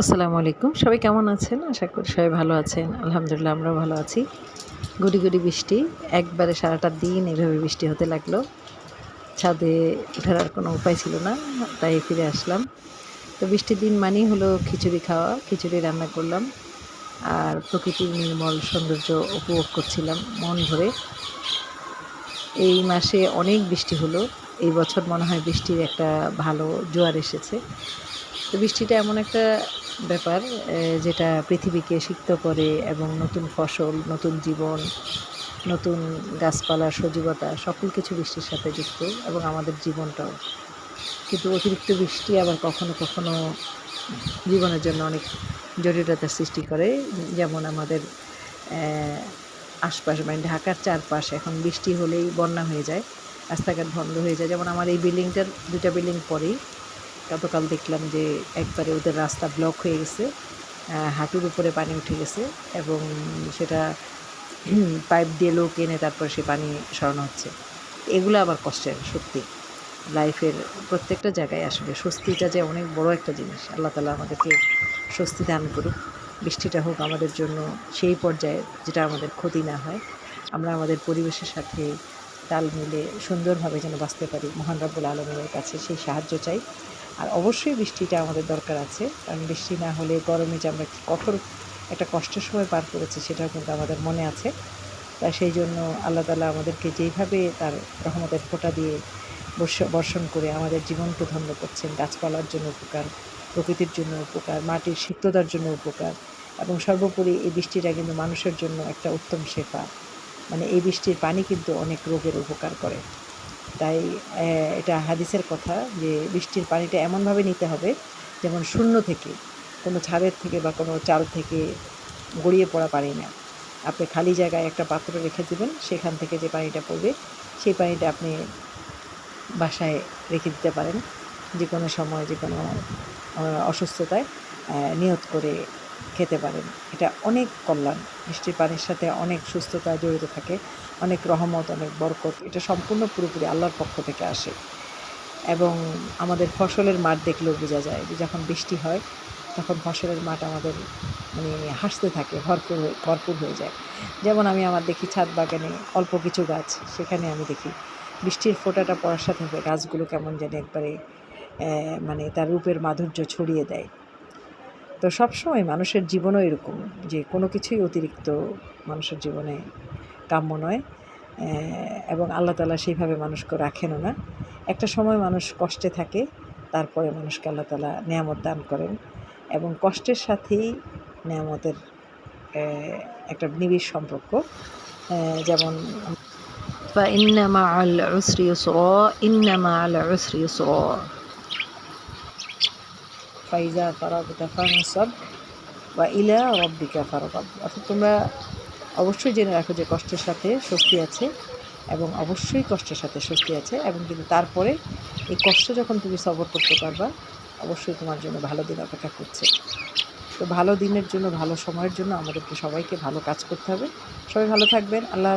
আসসালামু আলাইকুম। সবাই কেমন আছেন? আশা করি সবাই ভালো আছেন। আলহামদুলিল্লাহ, আমরাও ভালো আছি। গুড়ি গুড়ি বৃষ্টি। একবারে সারাটা দিন এভাবে বৃষ্টি হতে লাগল। ছাদে ওঠার আর কোনো উপায় ছিল না, তাই ফিরে আসলাম। তো বৃষ্টির দিন মানেই হলো খিচুড়ি খাওয়া, খিচুড়ি রান্না করলাম। আর প্রকৃতির নির্মল সৌন্দর্য উপভোগ করছিলাম মন ভরে। এই মাসে অনেক বৃষ্টি হলো। এই বছর মনে হয় বৃষ্টির একটা ভালো জোয়ার এসেছে। তো বৃষ্টিটা এমন একটা ব্যাপার যেটা পৃথিবীকে সিক্ত করে এবং নতুন ফসল, নতুন জীবন, নতুন গাছপালা সজীবতা, সকল কিছু বৃষ্টির সাথে যুক্ত এবং আমাদের জীবনটাও। কিন্তু অতিরিক্ত বৃষ্টি আবার কখনো কখনো জীবনের জন্য অনেক জটিলতার সৃষ্টি করে। যেমন আমাদের আশপাশ মানে ঢাকার চারপাশ এখন বৃষ্টি হলেই বন্যা হয়ে যায়, রাস্তাঘাট বন্ধ হয়ে যায়। যেমন আমার এই বিল্ডিংটার দুটা বিল্ডিং পরেই গতকাল দেখলাম যে একবারে ওদের রাস্তা ব্লক হয়ে গেছে হাঁটুর উপরে পানি উঠে গেছে এবং সেটা পাইপ দিয়ে লোক এনে তারপর সে পানি সরানো হচ্ছে। এগুলো আবার কষ্টের, সত্যি। লাইফের প্রত্যেকটা জায়গায় আসবে স্বস্তিটা যে অনেক বড় একটা জিনিস। আল্লাহ তালা আমাদেরকে স্বস্তি দান করুক। বৃষ্টিটা হোক আমাদের জন্য সেই পর্যায়ে যেটা আমাদের ক্ষতি না হয়। আমরা আমাদের পরিবেশের সাথে তাল মিলে সুন্দরভাবে যেন বাঁচতে পারি। মহান রাব্বুল আলমের কাছে সেই সাহায্য চাই। আর অবশ্যই বৃষ্টিটা আমাদের দরকার আছে, কারণ বৃষ্টি না হলে গরমে যে আমরা কঠোর একটা কষ্টের সময় পার করেছি সেটাও কিন্তু আমাদের মনে আছে। তাই সেই জন্য আল্লাহ তালা আমাদেরকে যেইভাবে তার রহমতের ফোঁটা দিয়ে বর্ষণ করে আমাদের জীবনকে ধন্য করছেন, গাছপালার জন্য উপকার, প্রকৃতির জন্য উপকার, মাটির সিক্ততার জন্য উপকার এবং সর্বোপরি এই বৃষ্টিটা কিন্তু মানুষের জন্য একটা উত্তম শেফা। মানে এই বৃষ্টির পানি কিন্তু অনেক রোগের উপকার করে। তাই এটা হাদিসের কথা যে বৃষ্টির পানিটা এমনভাবে নিতে হবে যেমন শূন্য থেকে, কোনো ছাদের থেকে বা কোনো চাল থেকে গড়িয়ে পড়া পানি না। আপনি খালি জায়গায় একটা পাত্র রেখে দেবেন, সেখান থেকে যে পানিটা পড়বে, সেই পানিটা আপনি বাসায় রেখে দিতে পারেন। যে কোনো সময় যে কোনো অসুস্থতায় নিয়ত করে খেতে পারেন। এটা অনেক কল্যাণ। বৃষ্টির পানির সাথে অনেক সুস্থতা জড়িত থাকে, অনেক রহমত, অনেক বরকত। এটা সম্পূর্ণ পুরোপুরি আল্লাহর পক্ষ থেকে আসে। এবং আমাদের ফসলের মাঠ দেখলেও বোঝা যায় যে যখন বৃষ্টি হয়, তখন ফসলের মাঠ আমাদের মানে হাসতে থাকে, ভরপুর হয়ে ভরপুর হয়ে যায়। যেমন আমি আমার দেখি ছাদ বাগানে অল্প কিছু গাছ, সেখানে আমি দেখি বৃষ্টির ফোঁটাটা পড়ার সাথে গাছগুলো কেমন যেন একবারে মানে তার রূপের মাধুর্য ছড়িয়ে দেয়। তো সবসময় মানুষের জীবনও এরকম যে কোনো কিছুই অতিরিক্ত মানুষের জীবনে কাম্য নয় এবং আল্লাহ তালা সেইভাবে মানুষকে রাখেনও না একটা সময় মানুষ কষ্টে থাকে তারপরে মানুষকে আল্লাহ তালা নিয়ামত দান করেন এবং কষ্টের সাথেই নিয়ামতের একটা নিবিড় সম্পর্ক যেমন فإن مع العسر يسرا إن مع العسر يسرا ফাইজা ফারাগতা ফানসব বা ইলা রব্বিকা ফারগব। অর্থাৎ তোমরা অবশ্যই জেনে রাখো যে কষ্টের সাথে স্বস্তি আছে এবং অবশ্যই কষ্টের সাথে স্বস্তি আছে এবং কিন্তু তারপরে এই কষ্ট যখন তুমি সবর করতে পারবা, অবশ্যই তোমার জন্য ভালো দিন অপেক্ষা করছে। তো ভালো দিনের জন্য, ভালো সময়ের জন্য আমাদেরকে সবাইকে ভালো কাজ করতে হবে। সবাই ভালো থাকবেন। আল্লাহ